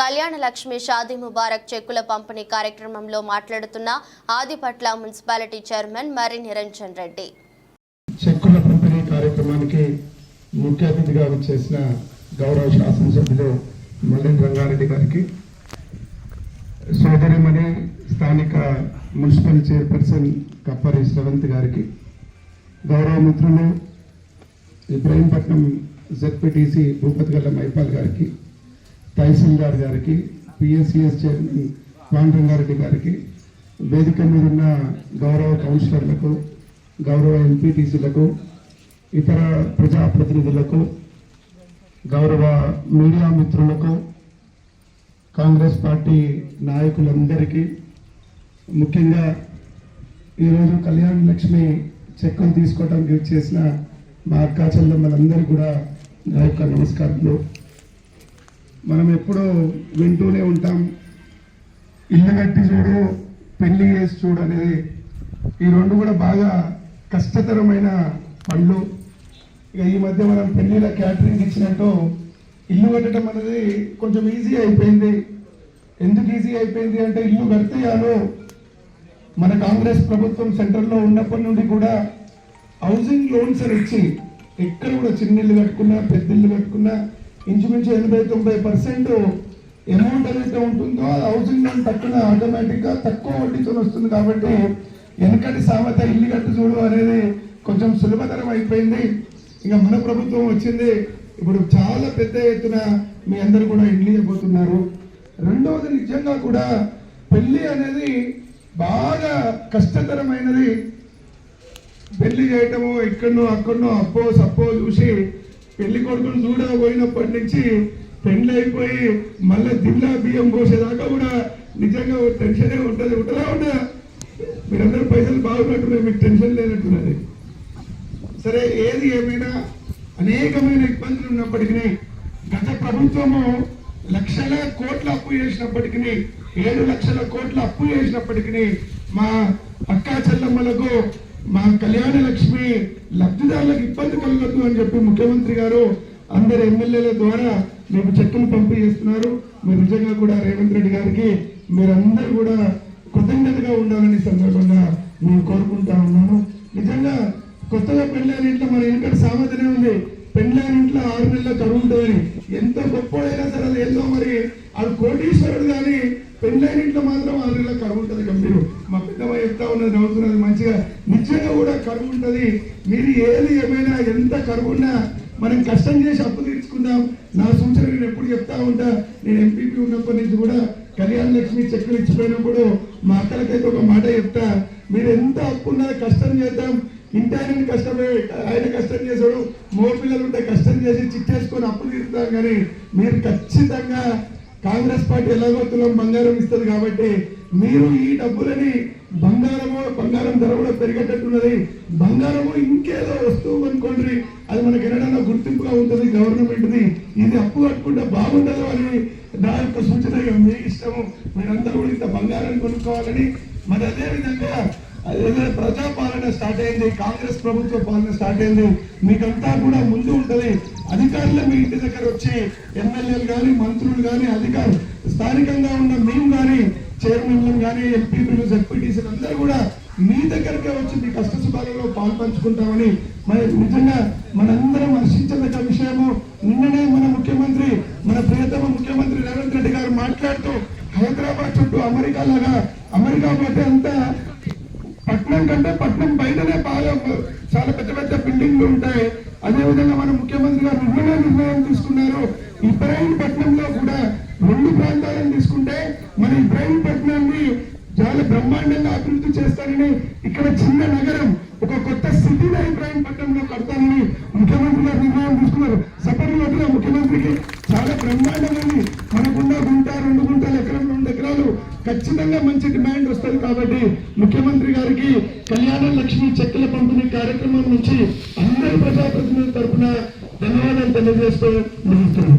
కళ్యాణ లక్ష్మి షాదీ ముబారక్ చెక్కుల పంపిణీ కార్యక్రమంలో మాట్లాడుతున్న ఆదిపట్ల మున్సిపాలిటీ చైర్మన్ మరి నిరంజన్ రెడ్డి. చెక్కుల పంపిణీ కార్యక్రమానికి ముఖ్య అతిథిగా వచ్చేసిన గౌరవ శాసనసభ్యులు మల్లి రంగారెడ్డి గారికి సోదరిమణి స్థానిక మున్సిపల్ చైర్పర్సన్ కప్పరి శ్రవంత్ గారికి గౌరవ మిత్రులు ఇబ్రహీంపట్నం జెడ్పీటీసీ భూపతి గల్ల మైపాల్ గారికి తహసీల్దార్ గారికి పిఎస్సిఎస్ చైర్మన్ కోనరంగారెడ్డి గారికి వేదిక మీద ఉన్న గౌరవ కౌన్సిలర్లకు గౌరవ ఎంపీటీసీలకు ఇతర ప్రజాప్రతినిధులకు గౌరవ మీడియా మిత్రులకు కాంగ్రెస్ పార్టీ నాయకులందరికీ ముఖ్యంగా ఈరోజు కళ్యాణ లక్ష్మి చెక్కులు తీసుకోవడానికి చేసిన మా అక్క చెల్లెమ్మలందరికీ కూడా నా యొక్క నమస్కారాలు మనం ఎప్పుడూ వింటూనే ఉంటాం. ఇల్లు కట్టి చూడు పెళ్ళి చేసి చూడు అనేది ఈ రెండు కూడా బాగా కష్టతరమైన పనులు ఇక ఈ మధ్య మనం పెళ్ళిల క్యాటరింగ్ ఇచ్చినట్టు ఇల్లు కట్టడం అనేది కొంచెం ఈజీ అయిపోయింది. ఎందుకు ఈజీ అయిపోయింది అంటే ఇల్లు కడితే చాలు. మన కాంగ్రెస్ ప్రభుత్వం సెంటర్లో ఉన్నప్పటి నుండి కూడా హౌసింగ్ లోన్స్ అని ఇచ్చి ఎక్కడ కూడా చిన్న ఇల్లు కట్టుకున్నా పెద్ద ఇల్లు కట్టుకున్నా ఇంచుమించు ఎనభై తొంభై పర్సెంట్ అమౌంట్ ఏదైతే ఉంటుందో హౌసింగ్ లోన్ తక్కువ ఆటోమేటిక్గా తక్కువ వడ్డీతో వస్తుంది కాబట్టి వెనకటి సామెత ఇల్లు కట్టు చూడు అనేది కొంచెం సులభతరం అయిపోయింది. ఇక మన ప్రభుత్వం వచ్చింది. ఇప్పుడు చాలా పెద్ద ఎత్తున మీ అందరు కూడా ఇల్లు ఇవ్వబోతున్నారు రెండవది నిజంగా కూడా పెళ్ళి అనేది బాగా కష్టతరమైనది. పెళ్ళి చేయటము ఎక్కడనో అక్కడనో అప్పో సప్పో చూసి పెళ్ళి కొడుకును చూడబోయినప్పటి నుంచి పెండ్లు అయిపోయి మళ్ళీ దిల్లా బియ్యం పోసేదాకా కూడా నిజంగా టెన్షన్ టెన్షనే ఉంటుంది. ఉంటుందా ఉండదా మీరందరూ పైసలు బాగున్నట్టున్నారు మీకు టెన్షన్ లేనట్టున్నది. సరే ఏది ఏమైనా అనేకమైన ఇబ్బందులు ఉన్నప్పటికీ గత ప్రభుత్వము లక్షల కోట్ల అప్పు చేసినప్పటికీ ఏడు లక్షల కోట్ల అప్పు చేసినప్పటికీ మా అక్కా చెల్లమ్మలకు మా కళ్యాణ లక్ష్మి లబ్ధిదారులకు ఇబ్బంది కలగద్దు అని చెప్పి ముఖ్యమంత్రి గారు అందరు ఎమ్మెల్యేల ద్వారా మీకు చెక్కులు పంపిణీ చేస్తున్నారు మీరు నిజంగా కూడా రేవంత్ రెడ్డి గారికి మీరందరూ కూడా కృతజ్ఞతగా ఉండాలని సందర్భంగా నేను కోరుకుంటా ఉన్నాను నిజంగా కొత్తగా పెళ్ళైన ఇంట్లో మన ఇంటి సామెతనే ఉంది. పెళ్ళైన ఇంట్లో ఆరు నెలల కరువు ఉంటుందని ఎంత గొప్పడైనా సరే అది ఏందో మరి అది కోటీశ్వరుడు కానీ పెళ్ళైన ఇంట్లో మాత్రం ఆరు నెలల కరువు ఉంటుంది మీరు మా పెద్దమ్మ చెప్తా ఉన్నది నవ్వుతున్నది మంచిగా నిజంగా కూడా కరువు ఉంటుంది మీరు ఏది ఏమైనా ఎంత కరువున్నా మనం కష్టం చేసి అప్పు తీర్చుకుందాం. నా సూచన నేను ఎప్పుడు చెప్తా ఉంటా. నేను ఎంపీపీ ఉన్నప్పటి నుంచి కూడా కళ్యాణ లక్ష్మి చెక్కులు ఇచ్చిపోయినప్పుడు మా అక్కలకైతే ఒక మాట చెప్తా. మీరు ఎంత అప్పున్నా కష్టం చేద్దాం. ఇంటి ఆయన కష్టమే ఆయన కష్టం చేశాడు. మూడు పిల్లలు ఉంటే కష్టం చేసి చిట్టేసుకొని అప్పులు తీరుతాం కానీ మీరు ఖచ్చితంగా కాంగ్రెస్ పార్టీ ఎలాగో తులం బంగారం ఇస్తుంది కాబట్టి మీరు ఈ డబ్బులని బంగారము బంగారం ధర కూడా పెరిగేటట్టున్నది. బంగారము ఇంకేదో వస్తువు అనుకోండి అది మనకి ఎన్నడన్నా గుర్తింపుగా ఉంటుంది గవర్నమెంట్ది. ఇది అప్పు కట్టుకుంటే బాగుండదు అని నా యొక్క సూచన మీ ఇష్టము. మీరందరూ కూడా ఇంత బంగారాన్ని కొనుక్కోవాలని. మరి అదేవిధంగా ఏదైనా ప్రజాపాలన స్టార్ట్ అయింది కాంగ్రెస్ ప్రభుత్వ పాలన స్టార్ట్ అయింది. మీకంతా కూడా ముందు ఉంటుంది. అధికారులు మీ ఇంటి దగ్గర వచ్చి ఎమ్మెల్యేలు కానీ మంత్రులు కానీ అధికారులు స్థానికంగా ఉన్న మేము కానీ చైర్మన్లు కానీ ఎంపీలు జెడ్పీటీసీలు అందరూ కూడా మీ దగ్గరకే వచ్చి మీ కష్ట సుఖాలలో పాల్పంచుకుంటామని మరి నిజంగా మనందరం హర్షించదగ్గ విషయము. నిన్ననే మన ముఖ్యమంత్రి మన ప్రియతమ ముఖ్యమంత్రి రేవంత్ రెడ్డి గారు మాట్లాడుతూ హైదరాబాద్ చుట్టూ అమెరికా లాగా అమెరికా పోతే అంతా పట్నం కంటే పట్నం బయటనే బాగా చాలా పెద్ద పెద్ద బిల్డింగ్లు ఉంటాయి. అదేవిధంగా మన ముఖ్యమంత్రి గారు నిన్ననే నిర్ణయం తీసుకున్నారు. ఇబ్రాహీంపట్నంలో కూడా రెండు ప్రాంతాలను తీసుకుంటే మన ఇబ్రాహీంపట్నాన్ని చాలా బ్రహ్మాండంగా అభివృద్ధి చేస్తానని ఇక్కడ చిన్న నగరం ఒక కొత్త సిటీని ఇబ్రాహీంపట్నంలో కడతానని ముఖ్యమంత్రి గారు నిర్ణయం తీసుకున్నారు. సపర్లు కొట్టిన ముఖ్యమంత్రికి చాలా బ్రహ్మాండమైంది మనకున్న గుంట రెండు గుంటలు ఎకరం రెండు ఎకరాలు ఖచ్చితంగా మంచి డిమాండ్ వస్తుంది కాబట్టి ముఖ్యమంత్రి గారికి కళ్యాణ లక్ష్మి చెక్కుల పంపిణీ కార్యక్రమం నుంచి అందరి ప్రజాప్రతినిధుల తరఫున ధన్యవాదాలు తెలియజేస్తూ ముగిస్తున్నాం